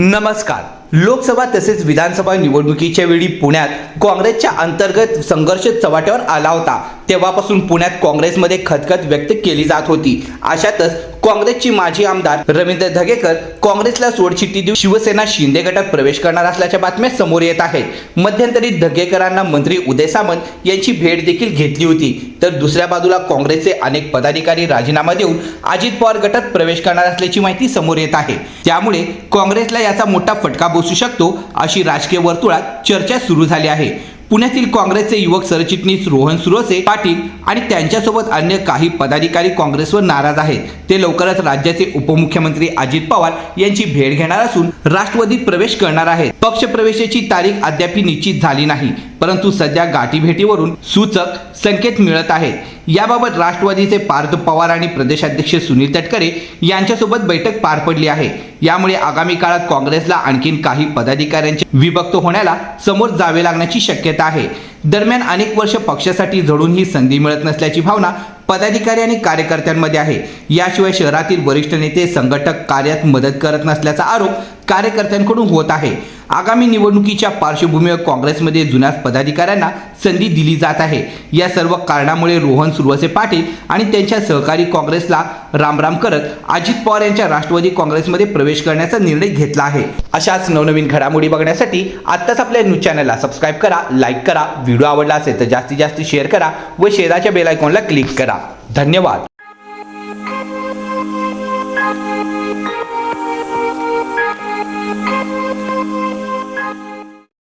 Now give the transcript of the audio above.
नमस्कार. लोकसभा तसेच विधानसभा निवडणुकीच्या वेळी पुण्यात काँग्रेसच्या अंतर्गत संघर्ष चव्हाट्यावर आला होता. तेव्हापासून पुण्यात काँग्रेसमध्ये खदखद व्यक्त केली जात होती. अशातच काँग्रेसची माजी आमदार रवींद्र धगेकर काँग्रेसला सोडचिठ्ठी देऊन शिवसेना शिंदे गटात प्रवेश करणार असल्याच्या बातम्या समोर येत आहेत. मध्यंतरी धगेकरांना मंत्री उदय सामंत यांची भेट देखील घेतली होती. तर दुसऱ्या बाजूला काँग्रेसचे अनेक पदाधिकारी राजीनामा देऊन अजित पवार गटात प्रवेश करणार असल्याची माहिती समोर येत आहे. त्यामुळे काँग्रेसला याचा मोठा फटका पोहोचू शकतो अशी राजकीय वर्तुळात चर्चा सुरू झाली आहे. पुण्यातील काँग्रेसचे युवक सरचिटणीस रोहन सुरोसे पाटील आणि त्यांच्यासोबत अन्य काही पदाधिकारी काँग्रेसवर नाराज आहेत. ते लवकरच राज्याचे उपमुख्यमंत्री अजित पवार यांची भेट घेणार असून राष्ट्रवादीत प्रवेश करणार आहेत. पक्ष प्रवेशाची तारीख अद्याप निश्चित झाली नाही. परंतु सध्या गाठीभेटीवरून सूचक संकेत मिळत आहेत. याबाबत राष्ट्रवादीचे पार्थ पवार आणि प्रदेशाध्यक्ष सुनील तटकरे यांच्यासोबत बैठक पार पडली आहे. यामुळे आगामी काळात काँग्रेसला आणखीन काही पदाधिकाऱ्यांचे विभक्त होण्याला समोर जावे लागण्याची शक्यता आहे. दरम्यान अनेक वर्ष पक्षासाठी झडून ही संधी मिळत नसल्याची भावना पदाधिकारी आणि कार्यकर्त्यांमध्ये आहे. याशिवाय शहरातील वरिष्ठ नेते संघटक कार्यात मदत करत नसल्याचा आरोप कार्यकर्त्यांकडून होत आहे. आगामी निवडणुकीच्या पार्श्वभूमीवर काँग्रेसमध्ये जुन्या पदाधिकाऱ्यांना संधी दिली जात आहे. या सर्व कारणामुळे रोहन सुरवसे पाटील आणि त्यांच्या सहकारी काँग्रेसला रामराम करत अजित पवार यांच्या राष्ट्रवादी काँग्रेसमध्ये प्रवेश करण्याचा निर्णय घेतला आहे. अशाच नवनवीन घडामोडी बघण्यासाठी आत्ताच आपल्या न्यूज चॅनलला सबस्क्राईब करा लाईक करा व्हिडिओ आवडला असेल तर जास्तीत जास्त शेअर करा व शेराच्या बेलायकॉनला क्लिक करा. धन्यवाद.